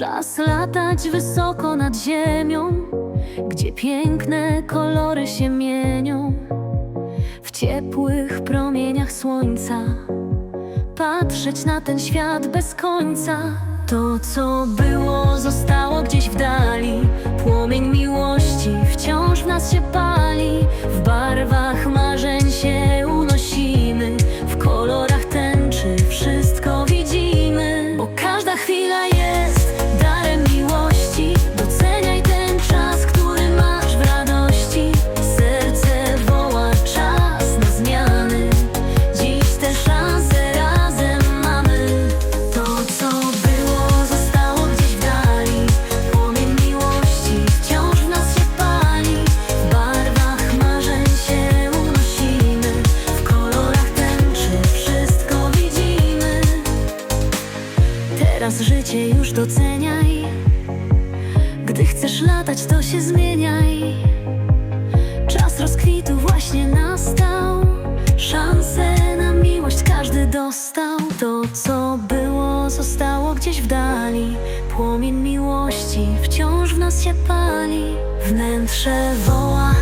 Czas latać wysoko nad ziemią, gdzie piękne kolory się mienią. W ciepłych promieniach słońca patrzeć na ten świat bez końca. To, co było, zostało gdzieś w dali. Płomień miłości wciąż w nas się pali. W Teraz życie już doceniaj. Gdy chcesz latać, to się zmieniaj. Czas rozkwitu właśnie nastał. Szansę na miłość każdy dostał. To, co było, zostało gdzieś w dali. Płomień miłości wciąż w nas się pali. Wnętrze woła,